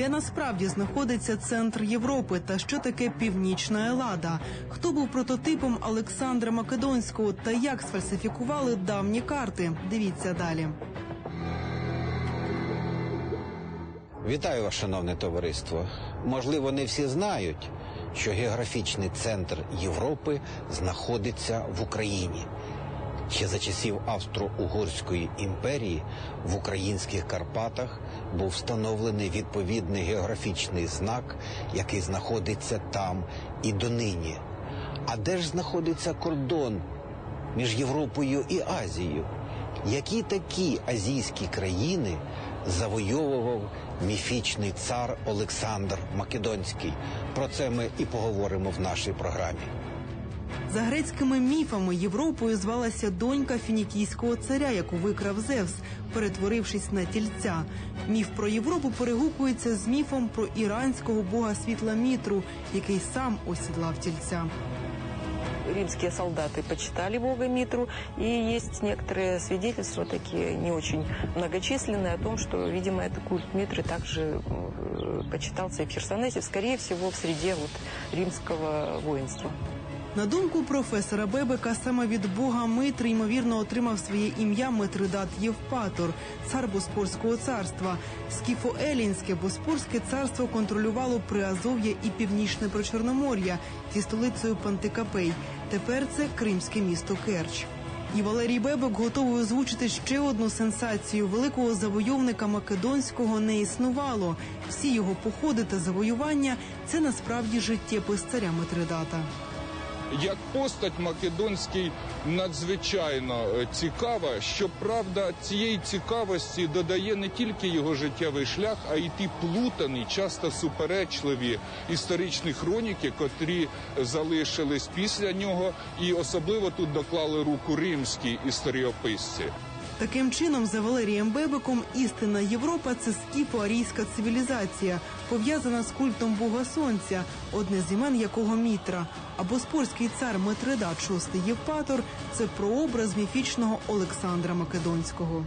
де насправді знаходиться центр Європи та що таке північна Елада, хто був прототипом Олександра Македонського та як сфальсифікували давні карти. Дивіться далі. Вітаю вас, шановне товариство. Можливо, не всі знають, що географічний центр Європи знаходиться в Україні. Ще за часів Австро-Угорської імперії в українських Карпатах був встановлений відповідний географічний знак, який знаходиться там і донині. А де ж знаходиться кордон між Європою і Азією? Які такі азійські країни завойовував міфічний цар Олександр Македонський? Про це ми і поговоримо в нашій програмі. За грецькими міфами Європою звалася донька фінікійського царя, яку викрав Зевс, перетворившись на тільця. Міф про Європу перегукується з міфом про іранського бога світла Мітру, який сам осідлав тільця. римские солдаты почитали бога Митру, и есть некоторые свидетельства, такие не очень многочисленные, о том, что, видимо, этот культ Митры также э, почитался и в Херсонесе, скорее всего, в среде вот, римского воинства. На думку професора Бебека, саме від бога Митри ймовірно отримав своє ім'я Митридат Євпатор, цар Боспорського царства. Скіфо-Елінське Боспорське царство контролювало Приазов'я і північне Причорномор'я зі столицею Пантикапей. Тепер це кримське місто Керч. І Валерій Бебек готовий озвучити ще одну сенсацію: великого завойовника македонського не існувало. Всі його походи та завоювання це насправді життєпис царя Митридата. Як постать Македонський надзвичайно е, цікава. Щоправда, цієї цікавості додає не тільки його життєвий шлях, а й ті плутані, часто суперечливі історичні хроніки, котрі залишились після нього, і особливо тут доклали руку римські історіописці. Таким чином, за Валерієм Бебеком, істинна Європа це скіфо-арійська цивілізація, пов'язана з культом Бога Сонця, одне з імен якого Мітра. А боспорський цар Митридат VI Євпатор це прообраз міфічного Олександра Македонського.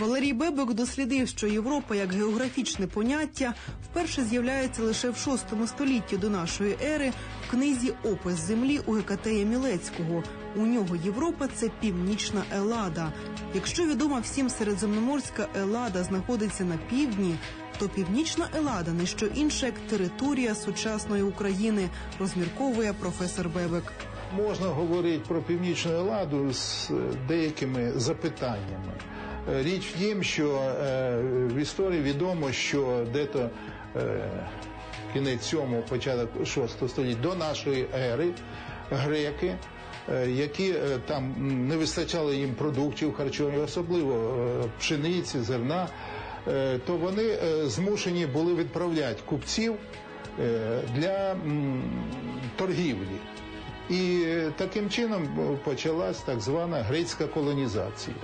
Валерій Бебек дослідив, що Європа як географічне поняття вперше з'являється лише в VI столітті до нашої ери книзі Опис землі у Гекатея Мілецького. У нього Європа це північна Елада. Якщо відома всім середземноморська Елада знаходиться на півдні, то північна Елада не що інше як територія сучасної України, розмірковує професор Бебек. Можна говорити про північну Еладу з е, деякими запитаннями. Е, Річ в тім, що е, в історії відомо, що дето е, кінець 7 початок 6 століття до нашої ери греки, е, які е, там не вистачало їм продуктів харчових, особливо е, пшениці, зерна, то вони змушені були відправляти купців для торгівлі. І таким чином почалась так звана грецька колонізація.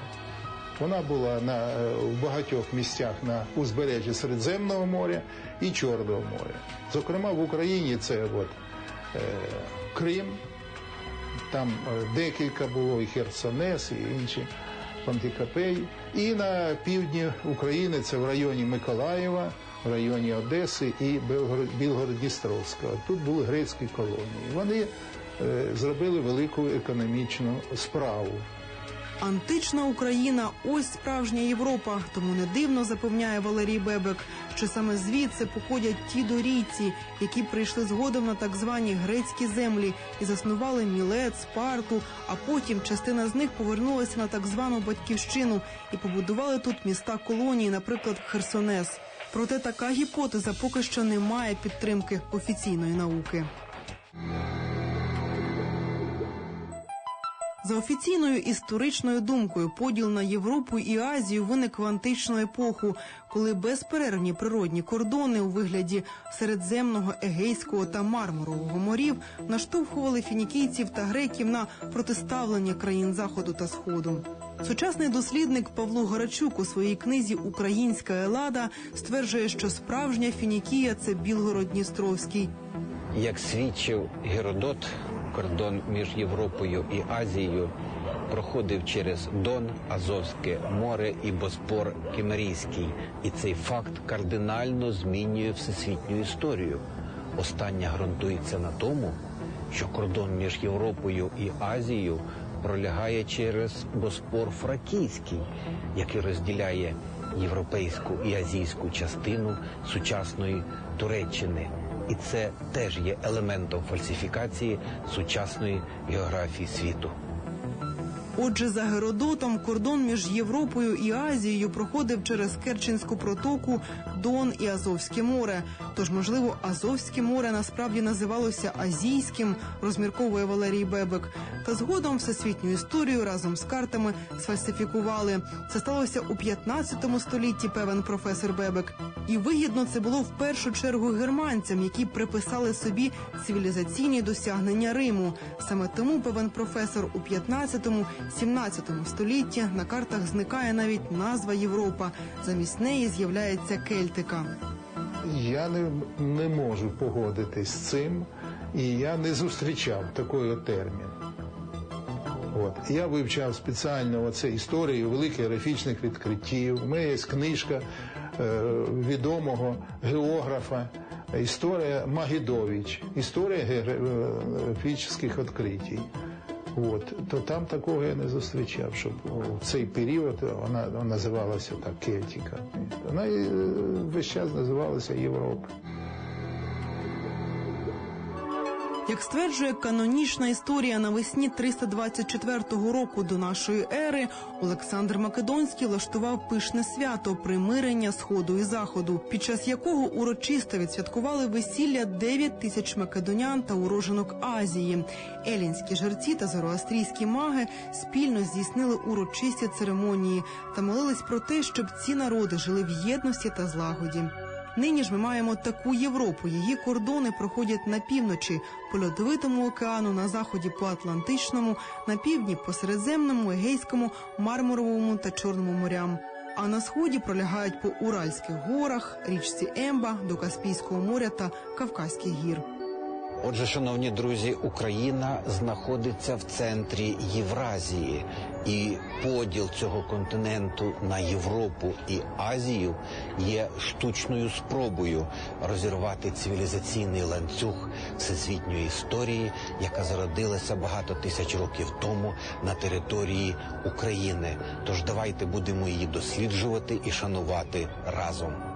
Вона була на, е, в багатьох місцях на узбережжі Середземного моря і Чорного моря. Зокрема, в Україні це от, е, Крим, там е, декілька було і Херсонес, і інші Пантикапей. І на півдні України це в районі Миколаєва, в районі Одеси і Білгород-Дністровська. Тут були грецькі колонії. Вони е, зробили велику економічну справу. Антична Україна ось справжня Європа. Тому не дивно запевняє Валерій Бебек, що саме звідси походять ті дорійці, які прийшли згодом на так звані грецькі землі і заснували Мілет, Спарту. А потім частина з них повернулася на так звану батьківщину і побудували тут міста колонії, наприклад, Херсонес. Проте така гіпотеза поки що не має підтримки офіційної науки. За офіційною історичною думкою, поділ на Європу і Азію виник в античну епоху, коли безперервні природні кордони у вигляді Середземного, Егейського та Мармурового морів наштовхували фінікійців та греків на протиставлення країн заходу та сходу. Сучасний дослідник Павло Гарачук у своїй книзі Українська Елада стверджує, що справжня Фінікія це Білгород-Дністровський. Як свідчив Геродот, кордон між Європою і Азією проходив через Дон, Азовське море і Боспор Кімерійський. І цей факт кардинально змінює всесвітню історію. Остання ґрунтується на тому, що кордон між Європою і Азією пролягає через Боспор Фракійський, який розділяє європейську і азійську частину сучасної Туреччини. І це теж є елементом фальсифікації сучасної географії світу. Отже, за Геродотом кордон між Європою і Азією проходив через Керченську протоку, Дон і Азовське море. Тож, можливо, Азовське море насправді називалося Азійським, розмірковує Валерій Бебек. Та згодом всесвітню історію разом з картами сфальсифікували. Це сталося у 15 столітті, певен професор Бебек. І вигідно це було в першу чергу германцям, які приписали собі цивілізаційні досягнення Риму. Саме тому певен професор у 15-17 столітті на картах зникає навіть назва Європа. Замість неї з'являється Кельтика. Я не, не можу погодитись з цим, і я не зустрічав такий термін. От. Я вивчав спеціально оце історію великих географічних відкриттів. У мене є книжка е, відомого географа, історія Магідович, історія географічних відкриттів. От. То там такого я не зустрічав, щоб в цей період вона, називалася так Кельтіка. Вона е, весь час називалася Європа. Як стверджує канонічна історія навесні 324 року до нашої ери, Олександр Македонський влаштував пишне свято примирення сходу і заходу, під час якого урочисто відсвяткували весілля 9 тисяч македонян та уроженок Азії. Елінські жерці та зороастрійські маги спільно здійснили урочисті церемонії та молились про те, щоб ці народи жили в єдності та злагоді. Нині ж ми маємо таку Європу. Її кордони проходять на півночі по льодовитому океану, на заході по Атлантичному, на півдні по Середземному, Егейському, Мармуровому та Чорному морям. А на сході пролягають по Уральських горах, річці Емба, до Каспійського моря та Кавказьких гір. Отже, шановні друзі, Україна знаходиться в центрі Євразії, і поділ цього континенту на Європу і Азію є штучною спробою розірвати цивілізаційний ланцюг всесвітньої історії, яка зародилася багато тисяч років тому на території України. Тож давайте будемо її досліджувати і шанувати разом.